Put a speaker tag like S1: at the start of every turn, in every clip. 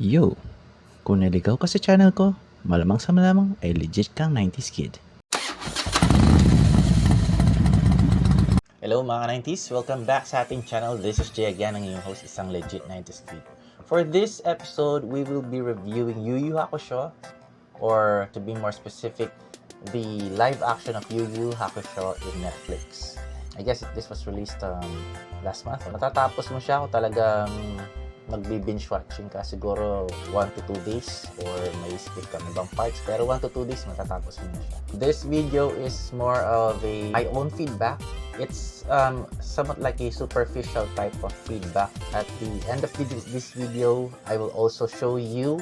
S1: Yo! Kung naligaw ka sa channel ko, malamang sa malamang ay legit kang 90s kid. Hello mga 90s! Welcome back sa ating channel. This is Jay again, ang iyong host, isang legit 90s kid. For this episode, we will be reviewing Yu Yu Hakusho, or to be more specific, the live action of Yu Yu Hakusho in Netflix. I guess this was released um, last month. Matatapos mo siya kung talagang magbi-binge watching ka siguro 1 to 2 days or may skip ka ng ibang parts pero 1 to 2 days matatapos mo na siya. This video is more of a my own feedback. It's um, somewhat like a superficial type of feedback. At the end of this video, I will also show you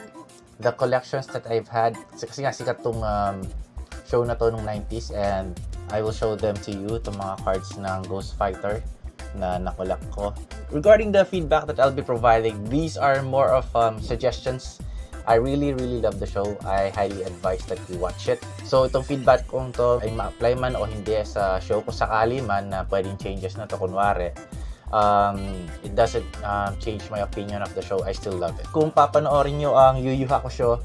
S1: the collections that I've had. Kasi nga sikat tong um, show na to nung 90s and I will show them to you, itong mga cards ng Ghost Fighter na nakolak ko. Regarding the feedback that I'll be providing, these are more of um, suggestions. I really, really love the show. I highly advise that you watch it. So, itong feedback kong to ay ma-apply man o hindi sa show ko sakali man na pwedeng changes na to kunwari. Um, it doesn't um, change my opinion of the show. I still love it. Kung papanoorin nyo ang Yu Yu Hakusho,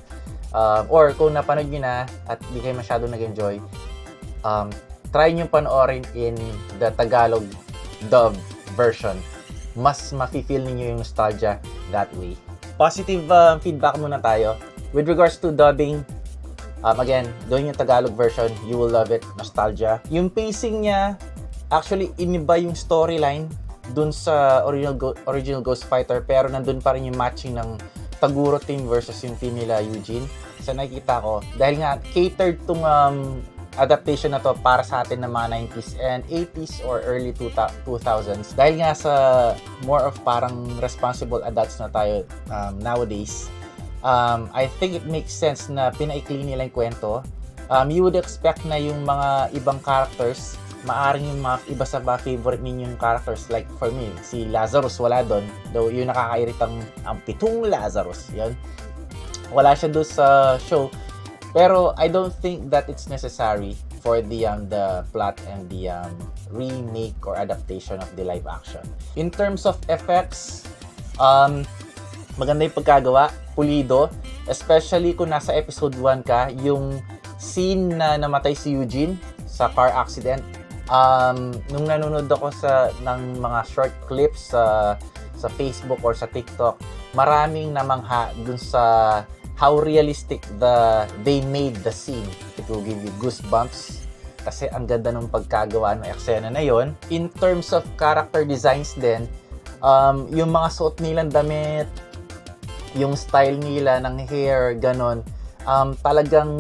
S1: um, or kung napanood nyo na at di kayo masyado nag-enjoy, um, try nyo panoorin in the Tagalog dub version. Mas mafe-feel ninyo yung nostalgia that way. Positive um, feedback muna tayo. With regards to dubbing, um, again, doon yung Tagalog version, you will love it, nostalgia. Yung pacing niya, actually, iniba yung storyline dun sa original, Go- original Ghost Fighter, pero nandun pa rin yung matching ng Taguro team versus yung team nila Eugene. Sa nakikita ko, dahil nga catered tong um, adaptation na to para sa atin ng mga 90s and 80s or early 2000s. Dahil nga sa more of parang responsible adults na tayo um, nowadays, um, I think it makes sense na pinaikli nila yung kwento. Um, you would expect na yung mga ibang characters, maaring yung mga iba sa mga favorite ninyong characters. Like for me, si Lazarus wala doon. Though yung nakakairitang ang pitong Lazarus, yun. Wala siya doon sa show. Pero I don't think that it's necessary for the um, the plot and the um, remake or adaptation of the live action. In terms of effects, um, maganda yung pagkagawa, pulido, especially kung nasa episode 1 ka, yung scene na namatay si Eugene sa car accident. Um, nung nanonood ako sa ng mga short clips sa sa Facebook or sa TikTok, maraming namangha dun sa how realistic the they made the scene. It will give you goosebumps kasi ang ganda ng pagkagawa ng eksena na yon. In terms of character designs din, um, yung mga suot nilang damit, yung style nila ng hair, ganon, um, talagang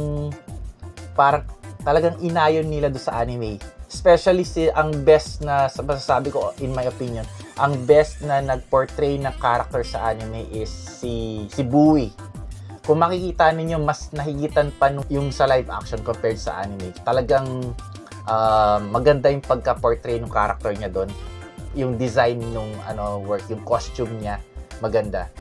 S1: par talagang inayon nila do sa anime. Especially si ang best na masasabi ko in my opinion, ang best na nag-portray ng character sa anime is si si Bui. Kung makikita ninyo mas nahigitan pa yung sa live action compared sa anime. Talagang ah, maganda yung pagka-portray ng character niya doon. Yung design nung ano work, yung costume niya maganda.